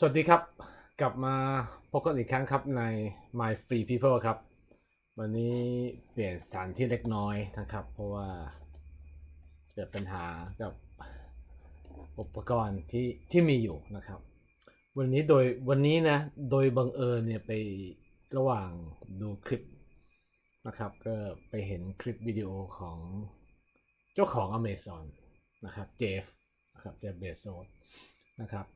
สวัสดีครับ กลับมาพบกันอีกครั้งครับใน My Free People ครับ วันนี้เปลี่ยนสถานที่เล็กน้อยนะครับ เพราะว่าเกิดปัญหากับอุปกรณ์ที่ที่มีอยู่นะครับ วันนี้โดยวันนี้นะ โดยบังเอิญเนี่ยไประหว่างดูคลิปนะครับ ก็ไปเห็นคลิปวิดีโอของเจ้าของ Amazon นะครับเจฟนะครับเจฟเบโซนะครับ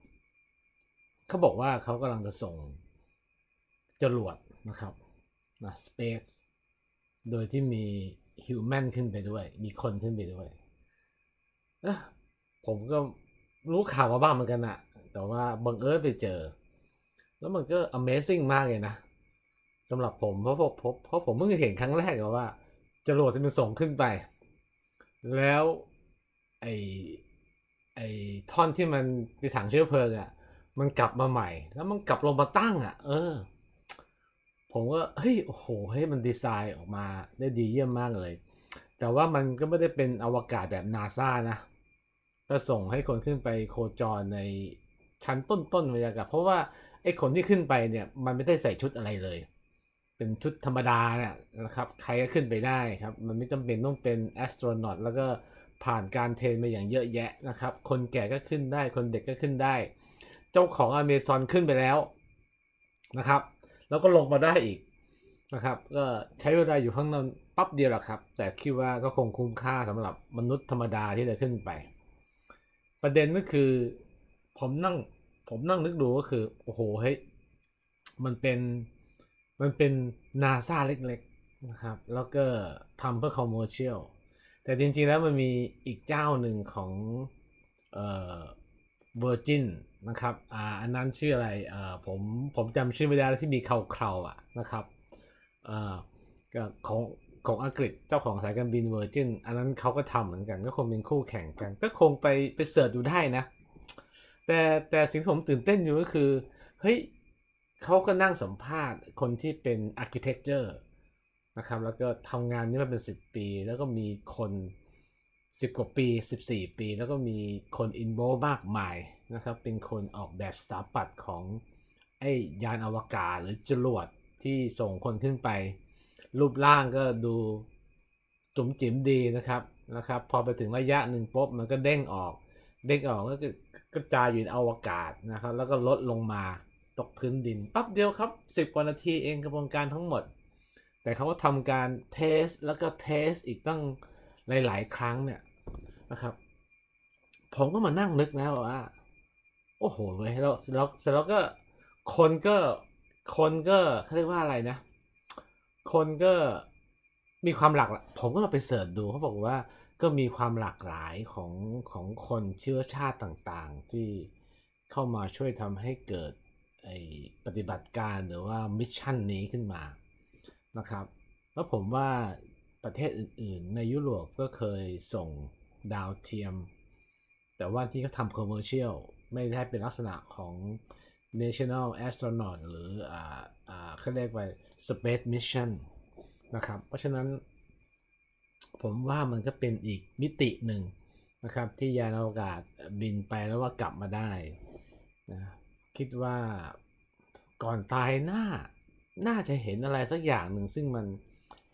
เขาบอกว่าเขากำลังจะส่งจรวดนะครับนะ Space โดยที่มี Human ขึ้นไปด้วย มีคนขึ้นไปด้วย ผมก็รู้ข่าวมาบ้างเหมือนกันอะแต่ว่าบังเอิญไปเจอ แล้วมันก็ Amazing มากเลยนะสำหรับผมเพราะผมเพราะผมเพิ่งเห็นครั้งแรกว่าจรวดที่มันส่งขึ้นไป แล้วไอไอท่อนที่มันไปถังเชื้อเพลิงอะ มันกลับมาใหม่ แล้วมันกลับลงมาตั้งอะ เออ ผมก็เฮ้ยโอ้โหเฮ้ยมันดีไซน์ออกมาได้ดีเยี่ยมมากเลย แต่ว่ามันก็ไม่ได้เป็นอวกาศแบบนาซานะก็ส่งให้คนขึ้นไปโคจรในชั้นต้นๆบรรยากาศเพราะว่าไอ้คนที่ขึ้นไปเนี่ย มันไม่ได้ใส่ชุดอะไรเลย เป็นชุดธรรมดาเนี่ยนะครับ ใครก็ขึ้นไปได้ครับ มันไม่จำเป็นต้องเป็นแอสโตรนอตแล้วก็ผ่านการเทรนมาอย่างเยอะแยะนะครับ คนแก่ก็ขึ้นได้ คนเด็กก็ขึ้นได้ เจ้าของอเมซอนขึ้นไปแล้วนะครับ แล้วก็ลงมาได้อีกนะครับ ก็ใช้เวลาอยู่ข้างนั้นปั๊บเดียวแหละครับ แต่คิดว่าก็คงคุ้มค่าสำหรับมนุษย์ธรรมดาที่จะขึ้นไป ประเด็นก็คือ ผมนั่งผมนั่งนึกดูก็คือ โอ้โหเฮ้ยมันเป็นมันเป็นนาซาเล็กๆนะครับ แล้วก็ทำเพื่อคอมเมอร์เชียลแต่จริงๆแล้วมันมีอีกเจ้าหนึ่งของเอ่อ Virgin นะครับอ่าอันนั้นชื่ออะไรอ่าผมผมจำชื่อไม่ได้แล้วที่มีเคราๆอะนะครับอ่าก็ของของอังกฤษเจ้าของสายการบิน Virgin อันนั้นเขาก็ทำเหมือนกัน ก็คงเป็นคู่แข่งกัน ก็คงไปไปเสิร์ชดูได้นะ แต่แต่สิ่งที่ผมตื่นเต้นอยู่ก็คือเฮ้ยเขาก็นั่งสัมภาษณ์คนที่เป็น architecture นะครับแล้วก็ทำงานนี้มาเป็น 10 ปี แล้วก็มีคน 10กว่าปี 14 ปี แล้วก็มีคนอินโวมากมายนะครับ เป็นคนออกแบบสถาปัตย์ของไอ้ยานอวกาศหรือจรวดที่ส่งคนขึ้นไป รูปร่างก็ดูจุ๋มจิ๋มดีนะครับนะครับ พอไปถึงระยะหนึ่งปุ๊บมันก็เด้งออก เด้งออกก็กระจายอยู่ในอวกาศนะครับ แล้วก็ลดลงมาตกพื้นดินปั๊บเดียวครับ10กว่านาทีเองกระบวนการทั้งหมด แต่เขาก็ทำการเทสแล้วก็เทสอีกตั้ง หลายๆ ครั้งเนี่ยนะครับ ผมก็มานั่งนึกนะว่า โอ้โหเว้ยแล้วแล้วเสร็จแล้วก็คนก็คนก็เขาเรียกว่าอะไรนะ คนก็มีความหลากหลายผมก็เราไปเสิร์ชดูเขาบอกว่าก็มีความหลากหลายของของคนเชื้อชาติต่างๆ ที่เข้ามาช่วยทำให้เกิดไอปฏิบัติการหรือว่ามิชชั่นนี้ขึ้นมานะครับ แล้วผมว่า ประเทศอื่นๆ ในยุโรปก็เคยส่งดาวเทียม แต่ว่าที่เขาทำคอมเมอร์เชียลไม่ได้เป็นลักษณะของ National Astronaut หรืออ่าอ่าเขาเรียกว่า Space Mission นะครับ เพราะฉะนั้น ผมว่ามันก็เป็นอีกมิติหนึ่งนะครับ ที่ยานอวกาศบินไปแล้วว่ากลับมาได้นะคิดว่าก่อนตายน่า น่าจะเห็นอะไรสักอย่างหนึ่งซึ่งมัน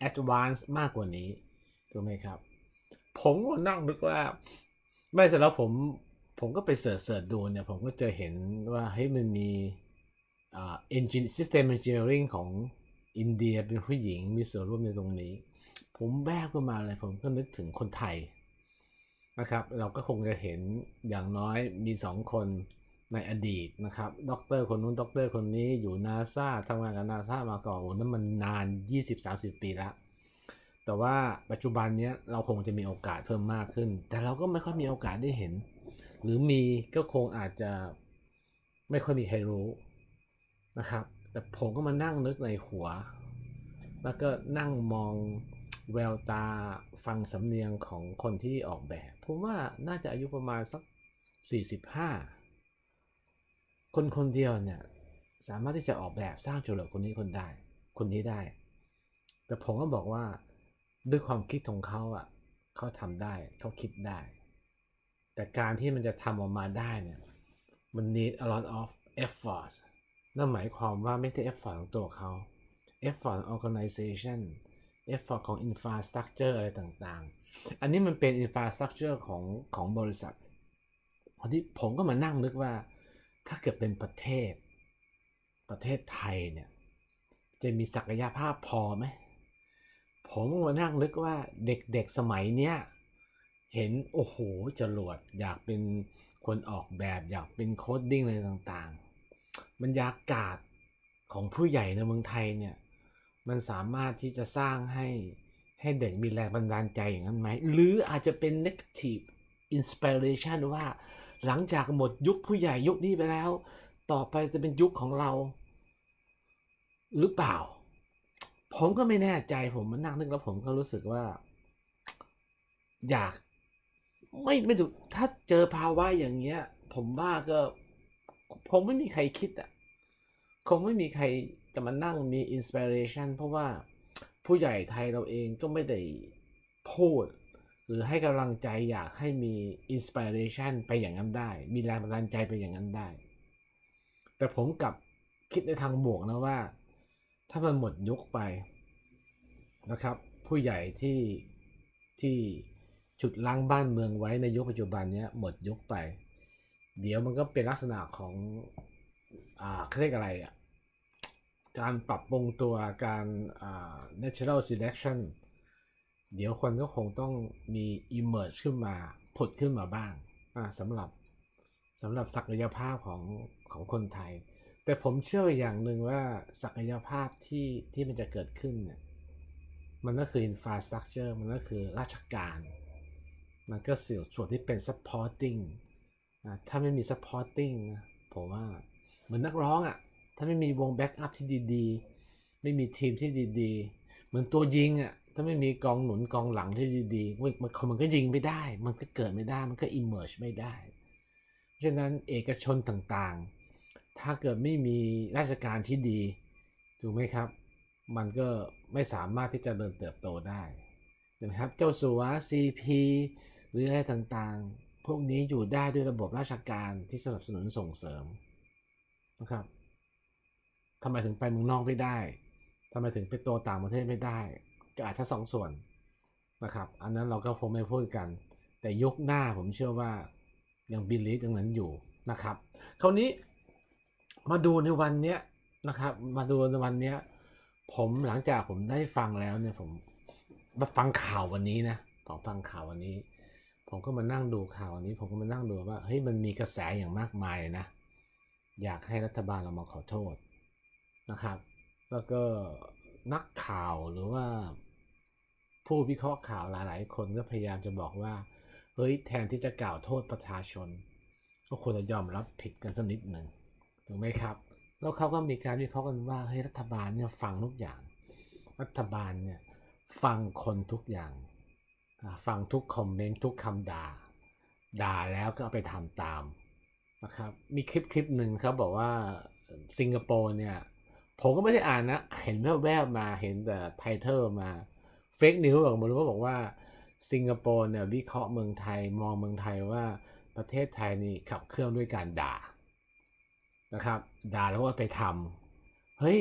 advance มากกว่านี้ถูกไหมครับ ผมก็นั่งนึกว่า ไม่เสร็จแล้วผมผมก็ไปเสิร์ชเสิร์ชดูเนี่ย ผมก็เจอเห็นว่าเฮ้ยมันมีอ่า engine system engineering ของอินเดียเป็นผู้หญิงมีส่วนร่วมในตรงนี้ ผมแวบขึ้นมาเลยผมก็นึกถึงคนไทยนะครับ เราก็คงจะเห็นอย่างน้อยมีสองคน ในอดีตนะครับด็อกเตอร์คนนู้นด็อกเตอร์คนนี้อยู่นาซาทำงานกับนาซามาก่อนโอ้นั่นมันนาน 20-30 ปีแล้ว แต่ว่าปัจจุบันนี้เราคงจะมีโอกาสเพิ่มมากขึ้น แต่เราก็ไม่ค่อยมีโอกาสได้เห็น หรือมีก็คงอาจจะไม่ค่อยมีใครรู้นะครับ แต่ผมก็มานั่งนึกในหัว แล้วก็นั่งมองแววตาฟังสำเนียงของคนที่ออกแบบ ผมว่าน่าจะอายุประมาณสัก 45 คนคนเดียวเนี่ยสามารถที่จะออกแบบสร้างจรวดคนนี้คนได้ คนนี้ได้ แต่ผมก็บอกว่าด้วยความคิดของเขาอะเขาทำได้เขาคิดได้ แต่การที่มันจะทำออกมาได้เนี่ยมัน need a lot of effort นั่นหมายความว่าไม่ใช่ effort ของตัวเขา effort ของ organization effort ของ infrastructure อะไรต่างๆ อันนี้มันเป็น infrastructure ของของบริษัททีนี้ผมก็มานั่งนึกว่า ถ้าเกิดเป็นประเทศ ประเทศไทยเนี่ยจะมีศักยภาพพอไหม ผมมานั่งนึกว่าเด็กๆสมัยเนี้ยเห็นโอ้โหจรวดอยากเป็นคนออกแบบอยากเป็นโคดดิ้งอะไรต่างๆ บรรยากาศของผู้ใหญ่ในเมืองไทยเนี่ยมันสามารถที่จะสร้างให้ให้เด็กมีแรงบันดาลใจอย่างนั้นไหม หรืออาจจะเป็น negative inspiration ว่า หลังจากหมดยุคผู้ใหญ่ยุคนี้ไปแล้ว ต่อไปจะเป็นยุคของเรา หรือเปล่า ผมก็ไม่แน่ใจผมมานั่งนึกแล้วผมก็รู้สึกว่า อยาก ไม่ไม่ถูกถ้าเจอภาวะอย่างเงี้ย ผมว่าก็คงไม่มีใครคิดอะคงไม่มีใครจะมานั่งมีอินสปิเรชันเพราะว่าผู้ใหญ่ไทยเราเองก็ไม่ได้พูด หรือให้กำลังใจอยากให้มีอินสปิเรชันไปอย่างนั้นได้ มีแรงบันดาลใจไปอย่างนั้นได้ แต่ผมกลับคิดในทางบวกนะว่า ถ้ามันหมดยุคไปนะครับ ผู้ใหญ่ที่ที่ฉุดล้างบ้านเมืองไว้ในยุคปัจจุบันเนี้ยหมดยุคไป เดี๋ยวมันก็เป็นลักษณะของอ่าเขาเรียกอะไรอะการปรับปรุงตัวการอ่า natural selection เดี๋ยวคนก็คงต้องมี emerge ขึ้นมาผุดขึ้นมาบ้างสำหรับสำหรับศักยภาพของของคนไทย แต่ผมเชื่ออย่างหนึ่งว่าศักยภาพที่ที่มันจะเกิดขึ้นเนี่ยมันก็คือ infrastructure มันก็คือราชการ มันก็เสี่ยวส่วนที่เป็น supporting อะถ้าไม่มี supporting นะผมว่าเหมือนนักร้องอะ่ะถ้าไม่มีวงแบ็กอัพที่ดีๆ ไม่มีทีมที่ดีๆ เหมือนตัวยิงอะ่ะ ถ้าไม่มีกองหนุนกองหลังที่ดีๆมันมันก็ยิงไม่ได้ มันก็เกิดไม่ได้ มันก็ emerge ไม่ได้ เพราะฉะนั้นเอกชนต่างๆ ถ้าเกิดไม่มีราชการที่ดี ถูกไหมครับ มันก็ไม่สามารถที่จะเดินเติบโตได้นะครับ เจ้าสัว CP หรืออะไรต่างๆ พวกนี้อยู่ได้ด้วยระบบราชการที่สนับสนุนส่งเสริมนะครับทำไมถึงไปเมืองนอกไม่ได้ทำไมถึงไปโตต่างประเทศไม่ได้ ก็อาจจะสองส่วนนะครับ อันนั้นเราก็คงไม่พูดกัน แต่ยุคหน้าผมเชื่อว่ายังบิลีฟอย่างนั้นอยู่นะครับ คราวนี้มาดูในวันเนี้ยนะครับ มาดูในวันเนี้ย ผมหลังจากผมได้ฟังแล้วเนี่ยผมมาฟังข่าววันนี้นะผมฟังข่าววันนี้ ผมก็มานั่งดูข่าววันนี้ ผมก็มานั่งดูว่าเฮ้ยมันมีกระแสอย่างมากมายเลยนะ อยากให้รัฐบาลเรามาขอโทษนะครับ แล้วก็นักข่าวหรือว่า ผู้วิเคราะห์ข่าวหลายๆ คนก็พยายามจะบอกว่า เฮ้ยแทนที่จะกล่าวโทษประชาชน ก็ควรจะยอมรับผิดกันสักนิดหนึ่งถูกไหมครับ แล้วเขาก็มีการวิเคราะห์กันว่าเฮ้ยรัฐบาลเนี่ยฟังทุกอย่าง รัฐบาลเนี่ยฟังคนทุกอย่าง ฟังทุกคอมเมนต์ทุกคำด่า ด่าแล้วก็เอาไปทำตามนะครับ มีคลิปคลิปหนึ่งเขาบอกว่าสิงคโปร์เนี่ย ผมก็ไม่ได้อ่านนะ เห็นแวบๆมา เห็นแต่ไทเทลมา เฟกนิวบอกมารู้ว่าบอกว่า สิงคโปร์เนี่ยวิเคราะห์เมืองไทยมองเมืองไทยว่าประเทศไทยนี่ขับเคลื่อนด้วยการด่านะครับ ด่าแล้วก็ไปทำเฮ้ย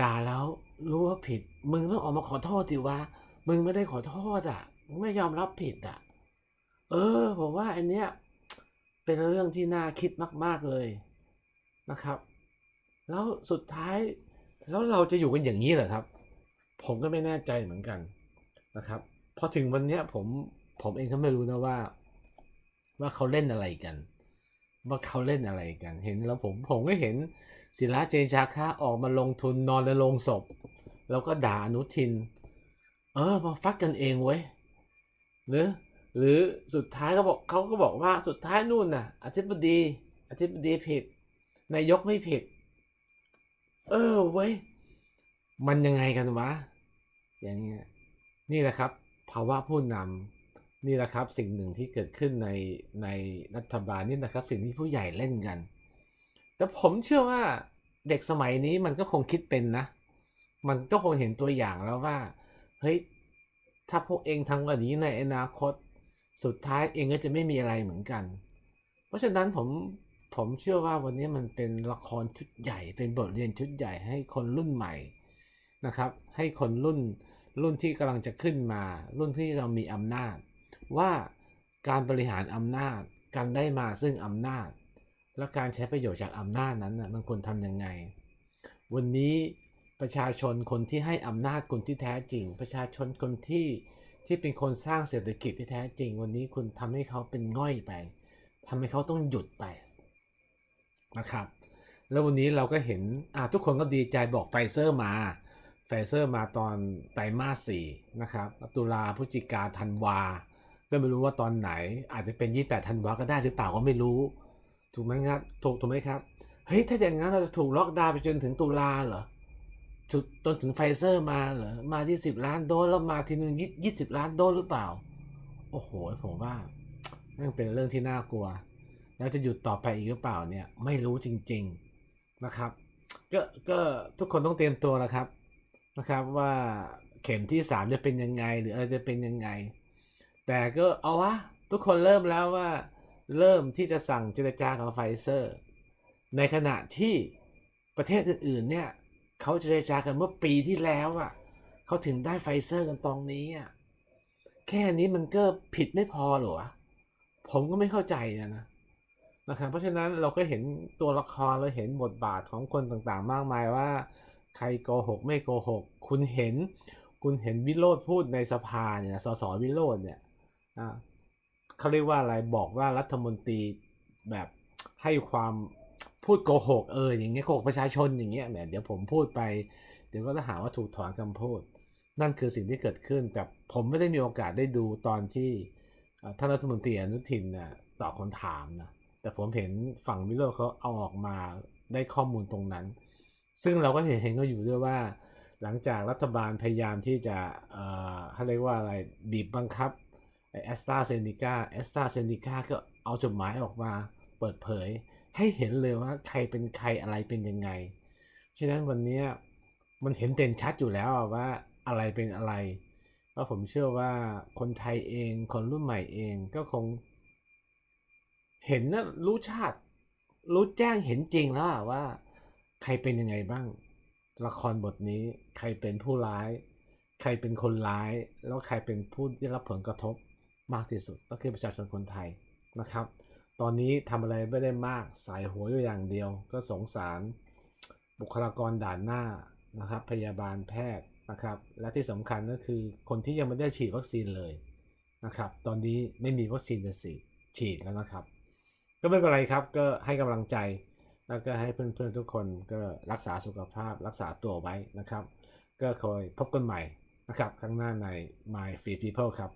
ด่าแล้วรู้ว่าผิด มึงต้องออกมาขอโทษสิวะมึงไม่ได้ขอโทษอะมึงไม่ยอมรับผิดอะ เออ ผมว่าอันเนี้ยเป็นเรื่องที่น่าคิดมาก ๆเลยนะครับ แล้วสุดท้ายแล้วเราจะอยู่กันอย่างนี้เหรอครับ ผมก็ไม่แน่ใจเหมือนกัน นะครับพอถึงวันนี้ผมผมเองก็ไม่รู้นะว่า ว่าเขาเล่นอะไรกัน ว่าเขาเล่นอะไรกัน เห็นแล้วผมผมก็เห็นศิลาเจนชาค่าออกมาลงทุนนอนในโรงศพ แล้วก็ด่าอนุทิน เออมาฟัดกันเองเว้ยหรือหรือสุดท้ายเขาบอกเขาก็บอกว่าสุดท้ายนู่นน่ะอธิบดีอธิบดีผิดนายกไม่ผิด เออเว้ย มันยังไงกันวะ อย่างเงี้ย นี่แหละครับภาวะผู้นำนี่แหละครับสิ่งหนึ่งที่เกิดขึ้นในในรัฐบาลนี่นะครับ สิ่งที่ผู้ใหญ่เล่นกัน แต่ผมเชื่อว่าเด็กสมัยนี้มันก็คงคิดเป็นนะ มันก็คงเห็นตัวอย่างแล้วว่าเฮ้ยถ้าพวกเองทำแบบนี้ในอนาคต สุดท้ายเองก็จะไม่มีอะไรเหมือนกัน เพราะฉะนั้นผมผมเชื่อว่าวันนี้มันเป็นละครชุดใหญ่ เป็นบทเรียนชุดใหญ่ให้คนรุ่นใหม่ นะครับให้คนรุ่นรุ่นที่กำลังจะขึ้นมา รุ่นที่เรามีอำนาจ ว่าการบริหารอำนาจ การได้มาซึ่งอำนาจ และการใช้ประโยชน์จากอำนาจนั้นนะมันควรทำยังไง วันนี้ประชาชนคนที่ให้อำนาจคนที่แท้จริง ประชาชนคนที่ที่เป็นคนสร้างเศรษฐกิจที่แท้จริง วันนี้คุณทำให้เขาเป็นง่อยไปทำให้เขาต้องหยุดไปนะครับ แล้ววันนี้เราก็เห็นทุกคนก็ดีใจบอกไฟเซอร์มา ไฟเซอร์มาตอนไตรมาสสี่นะครับ ตุลาพฤศจิกาธันวา ก็ไม่รู้ว่าตอนไหน อาจจะเป็น 28ธันวาก็ได้หรือเปล่าก็ไม่รู้ ถูกไหมครับ ถูกถูกไหมครับ เฮ้ย ถ้าอย่างนั้นเราจะถูกล็อกดาวน์ไปจนถึงตุลาเหรอจนจนถึงไฟเซอร์มาเหรอ มาที่ 10 ล้านโดสแล้วมาทีนึงยี่สิบล้านโดสหรือเปล่า โอ้โห ผมว่านั่นเป็นเรื่องที่น่ากลัว แล้วจะหยุดต่อไปอีกหรือเปล่าเนี่ย ไม่รู้จริง ๆนะครับ ก็ก็ทุกคนต้องเตรียมตัวแล้วครับ นะครับว่าเข็มที่สามจะเป็นยังไง หรืออะไรจะเป็นยังไง แต่ก็เอาวะทุกคนเริ่มแล้วว่า เริ่มที่จะสั่งเจรจากับไฟเซอร์ ในขณะที่ประเทศอื่นๆเนี่ยเขาเจรจากันเมื่อปีที่แล้วอะเขาถึงได้ไฟเซอร์กันตรงนี้อะแค่นี้มันก็ผิดไม่พอหรอผมก็ไม่เข้าใจนะนะนะครับเพราะฉะนั้นเราก็เห็นตัวละครเราเห็นบทบาทของคนต่างๆ มากมายว่า ใครโกหกไม่โกหก คุณเห็น คุณเห็นวิโรธพูดในสภาเนี่ยสสวิโรธเนี่ยอ่าเขาเรียกว่าอะไรบอกว่ารัฐมนตรีแบบให้ความพูดโกหกเอออย่างเงี้ยโกหกประชาชนอย่างเงี้ยแหมเดี๋ยวผมพูดไปเดี๋ยวก็จะหาว่าถูกถอนคำพูด นั่นคือสิ่งที่เกิดขึ้นแต่ผมไม่ได้มีโอกาสได้ดูตอนที่ท่านรัฐมนตรีอนุทินน่ะตอบคำถามนะแต่ผมเห็นฝั่งวิโรจน์เขาเอาออกมาได้ข้อมูลตรงนั้น ซึ่งเราก็เห็นเห็นก็อยู่ด้วยว่า หลังจากรัฐบาลพยายามที่จะเอ่อเขาเรียกว่าอะไรบีบบังคับไอแอสตราเซเนกาแอสตราเซเนกาก็เอาจดหมายออกมาเปิดเผย ให้เห็นเลยว่าใครเป็นใครอะไรเป็นยังไง ฉะนั้นวันนี้มันเห็นเด่นชัดอยู่แล้วว่าอะไรเป็นอะไรแล้วผมเชื่อว่าคนไทยเองคนรุ่นใหม่เองก็คง เห็นนะรู้ชาติ รู้แจ้งเห็นจริงแล้วว่า ใครเป็นยังไงบ้าง ละครบทนี้ใครเป็นผู้ร้าย ใครเป็นคนร้าย แล้วใครเป็นผู้ได้รับผลกระทบมากที่สุดก็คือประชาชนคนไทยนะครับ ตอนนี้ทำอะไรไม่ได้มากสายหัวอยู่อย่างเดียว ก็สงสารบุคลากรด่านหน้านะครับพยาบาลแพทย์นะครับ และที่สำคัญก็คือคนที่ยังไม่ได้ฉีดวัคซีนเลยนะครับ ตอนนี้ไม่มีวัคซีนจะฉีดฉีดแล้วนะครับ ก็ไม่เป็นไรครับก็ให้กำลังใจ แล้วก็ให้เพื่อนๆทุกคนก็รักษาสุขภาพรักษาตัวไว้นะครับ ก็คอยพบกันใหม่นะครับ ข้างหน้าใน My Free People ครับ